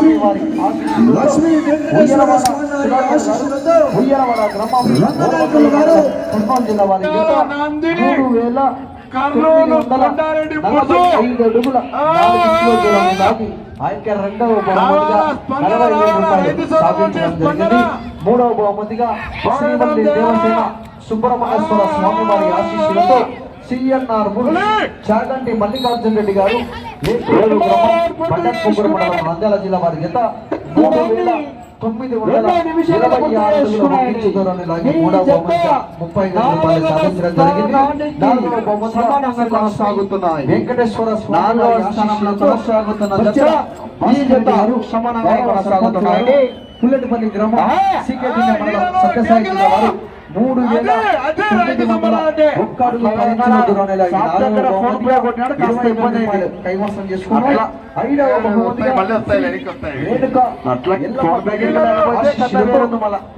ఈ లక్ష్మీ జిల్లా వారి వేల కర్నూలు కొండారెడ్డి ఆయనకి రెండవ బహుమతిగా నలభై వేల రూపాయలు జరిగింది మూడవ బహుమతిగా శ్రీమల్లి దేవసేన సుబ్రహ్మణ్యేశ్వర స్వామి వారి ఆశీస్సులతో సిఎన్ఆర్ చాగంటి మల్లికార్జున రెడ్డి గారు మండలం నంద్యాల జిల్లా వారి జత మూడు వేల తొమ్మిది వందల ఇరవై ఆరు అడుగుల ముగించు దూరాన్ని లాగి మూడవ బహుమతిగా ముప్పై వేల రూపాయలు సాధించడం జరిగింది. నాలుగవ బహుమతిగా కొనసాగుతున్నాయి. వెంకటేశ్వర స్వామి నాలుగవ వారి స్థానంలో ఆశీస్సులతో కొనసాగుతున్న జత ఈ జత సమానంగా కొనసాగుతున్నాయి పుల్లటిపల్లి గ్రామం ఆ, సీకేపీ ఆ, మండలం ఆ, సత్యసాయి జిల్లా వారు మూడు వేల వందల. ఒక్క ఫోన్ కొట్టినాడు, కాస్త ఇబ్బంది అయింది. కైవసం. ఐదవ బహుమతిగా మళ్ళీ వస్తాయి, వెనక్కి వస్తాయి. అట్లా ఫోన్.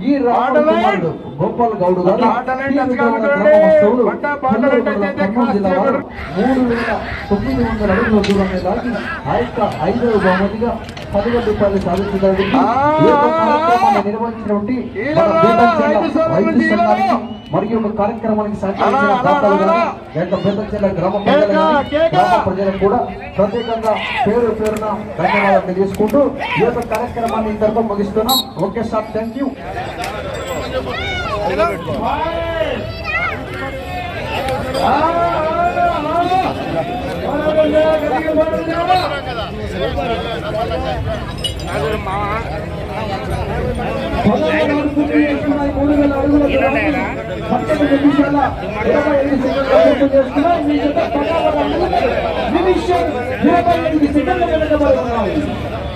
ఈ. కుమారుడు గోపాల్ గౌడ్ గారు మూడు వేల తొమ్మిది వందల అడుగుల దూరాన్ని దాటి ఆ యొక్క ఐదవ బహుమతిగా పదివేల రూపాయలు నిర్వహించినటువంటి ఐదు. మరియు ఒక కార్యక్రమానికి సహకరించిన గ్రామ. గ్రామ ప్రజలకు కూడా ప్రత్యేకంగా పేరు పేరున ధన్యవాదాలు తెలియజేసుకుంటూ ఈ యొక్క కార్యక్రమాన్ని ఇంతటితో ముగిస్తున్నాం. ఓకే సార్ థ్యాంక్ యూ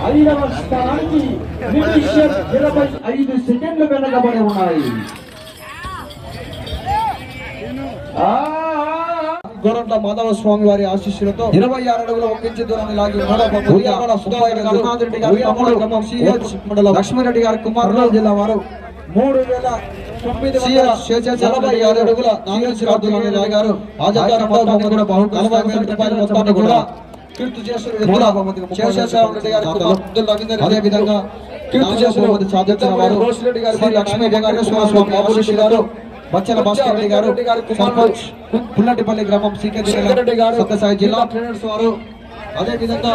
ఐదవ స్థానానికి నిమిషం ఇరవై ఐదు సెకండ్లు వెనకబడి ఉన్నాయి గోరంట్ల మాధవ స్వామి వారి ఆశీస్సులతో ఇరవై ఆరు అడుగుల ఒక్కించి దూరాన్ని లాగి లక్ష్మీరెడ్డి గారి కుమారులు జిల్లా వారు మూడు వేల నలభై ఆరు అడుగుల కూడా నలభై వేల రూపాయల మొత్తాన్ని కీర్తి అదే విధంగా కీర్తి చేసిన సాధించిన వారు రోషిరెడ్డి గారు శ్రీ లక్ష్మీ వెంకటేశ్వర స్వామి గారు బచ్చల భాస్కర్ రెడ్డి గారు సర్పంచ్ పుల్లటిపల్లి గ్రామం సీకే సత్యసాయి జిల్లా. ట్రైనర్స్ వారు అదే విధంగా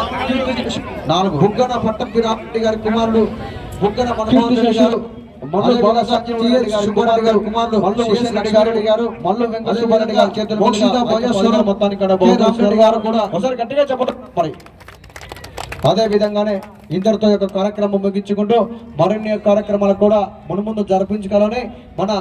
నాలుగు. బుగ్గన రామరెడ్డి గారి కుమారుడు బుగ్గన మనమోహన్ రెడ్డి గారు మల్లు బాలసాచి సుబ్బారెడ్డి గారు కుమారుడు మల్లు హుసేన్ రెడ్డి గారు గారు మల్లు వెంకట సుబ్బారెడ్డి గారు చేతులు మోక్షిత భోజేశ్వర మొత్తానికి ఇక్కడ బహుమతి రెడ్డి గారు కూడా ఒకసారి గట్టిగా చెప్పడం. మరి అదే విధంగానే ఇంతటితో యొక్క కార్యక్రమం ముగించుకుంటూ మరిన్ని కార్యక్రమాలు కూడా మునుముందు జరిపించుకోవాలని మన